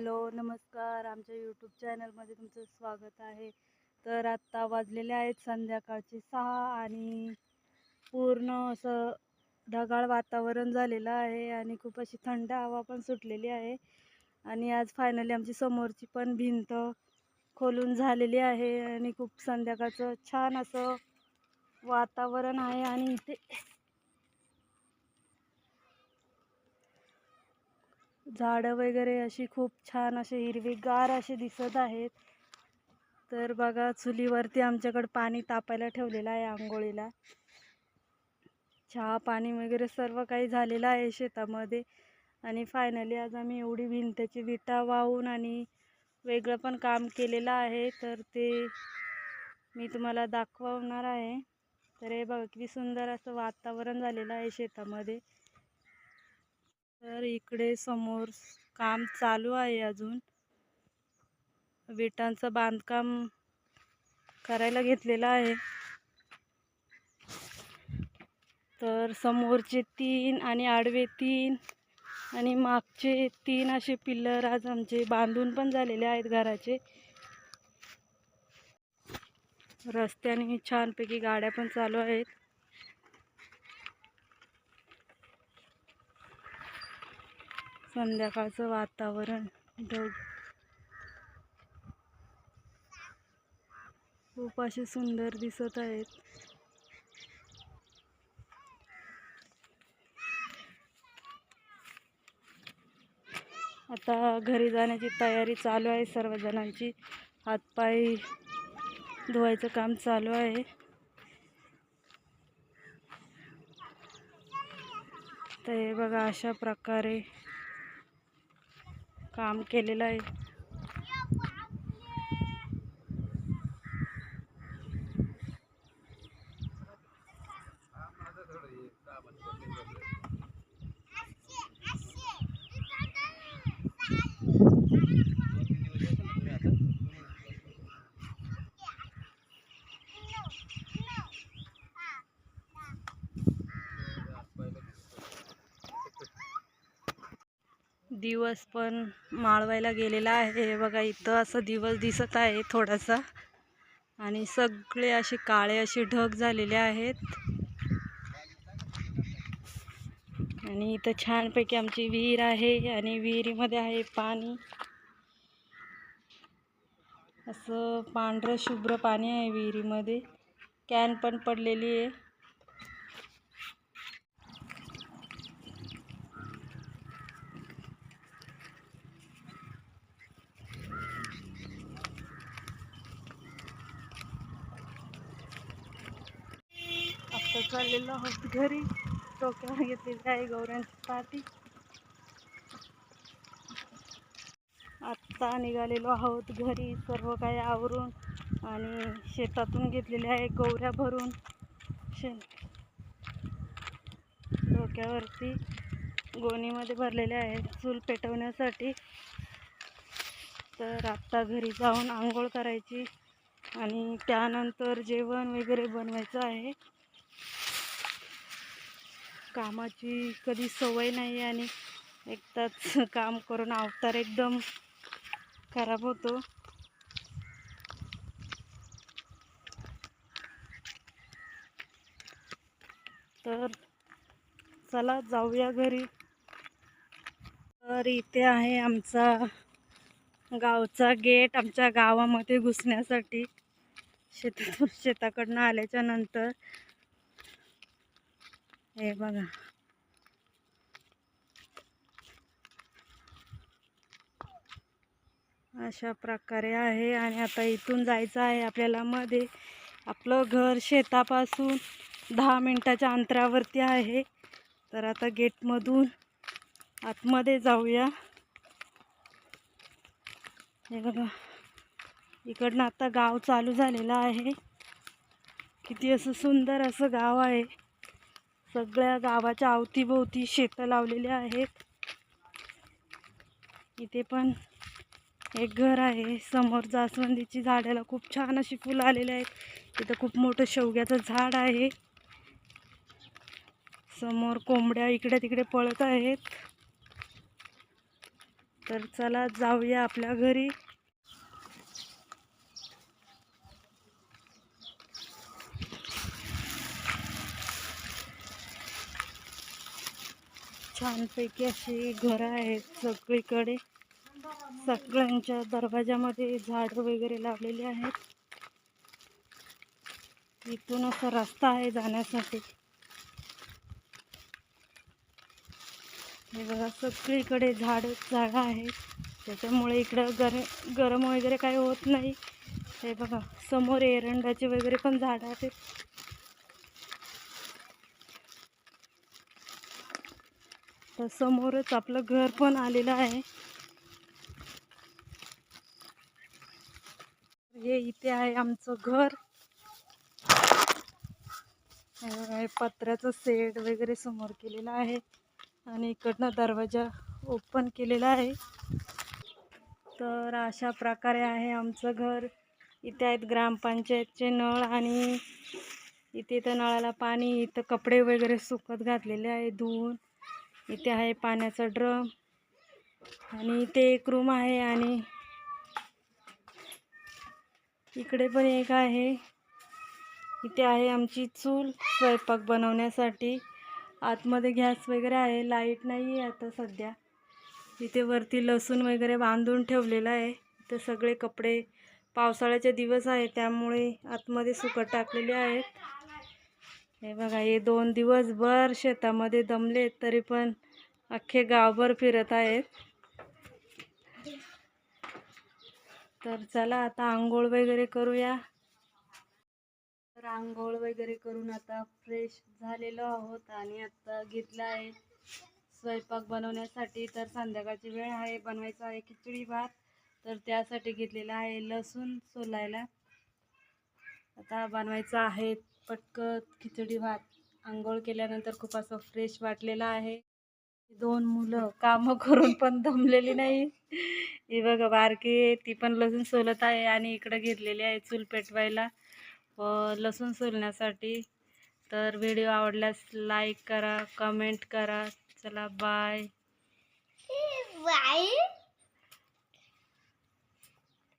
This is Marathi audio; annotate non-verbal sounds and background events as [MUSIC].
हॅलो नमस्कार. आमच्या यूट्यूब चॅनलमध्ये तुमचं स्वागत आहे. तर आत्ता वाजलेले आहेत संध्याकाळचे सहा आणि पूर्ण असं ढगाळ वातावरण झालेलं आहे आणि खूप अशी थंड हवा पण सुटलेली आहे. आणि आज फायनली आमची समोरची पण भिंत खोलून झालेली आहे आणि खूप संध्याकाळचं छान असं वातावरण आहे आणि इथे झाडं वगैरे अशी खूप छान असे हिरवीगार असे दिसत आहेत. तर बघा चुलीवरती आमच्याकडं पाणी तापायला ठेवलेलं आहे आंघोळीला. चहा पाणी वगैरे सर्व काही झालेलं आहे शेतामध्ये. आणि फायनली आज आम्ही एवढी भिंतीची विटा वाहून आणि वेगळं पण काम केलेलं आहे. तर ते मी तुम्हाला दाखवणार आहे. तर हे बघा किती सुंदर असं वातावरण झालेलं आहे शेतामध्ये. तर इकडे समोर काम चालू आहे अजून. विटांचं बांधकाम करायला घेतलेलं आहे. तर समोरचे तीन आणि आडवे तीन आणि मागचे तीन असे पिल्लर आज आमचे बांधून पण झालेले आहेत घराचे. रस्त्याने छानपैकी गाड्या पण चालू आहेत. संध्याकाळचं वातावरण. ढग खूप असे सुंदर दिसत आहेत. आता घरी जाण्याची तयारी चालू आहे सर्वजणांची. हातपाय धुवायचं काम चालू आहे. तर हे बघा अशा प्रकारे काम केलेलं आहे दिवस पण माळवायला गेलेला आहे. बघा इथं असं दिवस दिसत आहे थोडासा. आणि सगळे असे काळे असे ढग झालेले आहेत. आणि इथं छानपैकी आमची विहीर आहे आणि विहिरीमध्ये आहे पाणी. असं पांढरं शुभ्र पाणी आहे विहिरीमध्ये. कॅन पण पडलेली आहे. चाललेलो आहोत घरी. डोक्यावर घेतलेली आहे गौऱ्यांची पाठी आत्ता निघालेलो आहोत घरी सर्व काही आवरून आणि शेतातून घेतलेले आहे गौऱ्या भरून. शे डोक्यावरती गोणीमध्ये भरलेले आहेत चूल पेटवण्यासाठी. तर आत्ता घरी जाऊन आंघोळ करायची आणि त्यानंतर जेवण वगैरे बनवायचं आहे. कामाची कधी सवय नाही आणि एकदाच [LAUGHS] काम करून अवतार एकदम खराब होतो. तर चला जाऊया घरी. तर इथे आहे आमचा गावचा गेट आमच्या गावामध्ये घुसण्यासाठी. शेतातून शेताकडनं आल्याच्यानंतर हे बघा. अशा प्रकारे आहे आणि आता इथून जायचं आहे आपल्याला मध्ये. आपलं घर शेतापासून दहा मिनटाच्या अंतरावरती आहे. तर आता गेटमधून आतमध्ये जाऊया. हे बघा. इकडनं आता गाव चालू झालेलं आहे. किती असं सुंदर असं गाव आहे. सगळ्या गावाच्या अवतीभोवती शेतं लावलेली आहेत. इथे पण एक घर आहे. समोर जास्वंदीची झाडाला खूप छान अशी फुलं आलेली आहेत. इथं खूप मोठं शेवग्याचं झाड आहे. समोर कोंबड्या इकडे तिकडे पळत आहेत. तर चला जाऊया आपल्या घरी. छानपैकी अशी घरं आहेत सगळीकडे. सगळ्यांच्या दरवाजामध्ये झाड वगैरे लावलेले आहेत. इथून असा रस्ता आहे जाण्यासाठी. हे बघा सगळीकडे झाड झाडं आहेत. त्याच्यामुळे इकडं गर गरम वगैरे काही होत नाही. हे बघा समोर एरंडाचे वगैरे पण झाडं आहेत. तर समोरच आपलं घर पण आलेलं आहे. हे इथे आहे आमचं घर. पत्र्याचं सेड वगैरे समोर केलेलं आहे. आणि इकडनं दरवाजा ओपन केलेला आहे. तर अशा प्रकारे आहे आमचं घर. इथे आहेत ग्रामपंचायतचे नळ आणि इथे तर नळाला पाणी इथं कपडे वगैरे सुकत घातलेले आहे धुवून. इथे आहे पाण्याचा ड्रम आणि इथे एक रूम आहे आणि इकडे पण एक आहे. इथे आहे आमची चूल स्वयंपाक बनवण्यासाठी. आतमध्ये गॅस वगैरे आहे लाइट नाही आहे आता सध्या. इथे वरती लसूण वगैरे बांधून ठेवलेलं आहे. इथे सगळे कपडे पावसाळ्याचे दिवस आहे त्यामुळे आतमध्ये सुकट टाकलेले आहेत. हे बघा हे दोन दिवसभर शेतामध्ये दमले तरी पण अख्खे गावभर फिरत आहेत. तर चला आता आंघोळ वगैरे करूया. तर आंघोळ वगैरे करून आता फ्रेश झालेलो आहोत आणि आता घेतला आहे स्वयंपाक बनवण्यासाठी. तर संध्याकाळची वेळ आहे बनवायचा आहे खिचडी भात. तर त्यासाठी घेतलेला आहे लसूण सोलायला. आता बनवायचा आहे. पटकत खिचडी भात आंघोळ केल्यानंतर खूप असं फ्रेश वाटलेलं आहे. दोन मुलं कामं करून पण दमलेली नाही. ही बघा बारकी ती पण लसूण सोलत आहे आणि इकडं घेतलेली आहे चूल पेटवायला. व लसूण सोलण्यासाठी तर व्हिडिओ आवडल्यास लाईक करा कमेंट करा. चला बाय बाय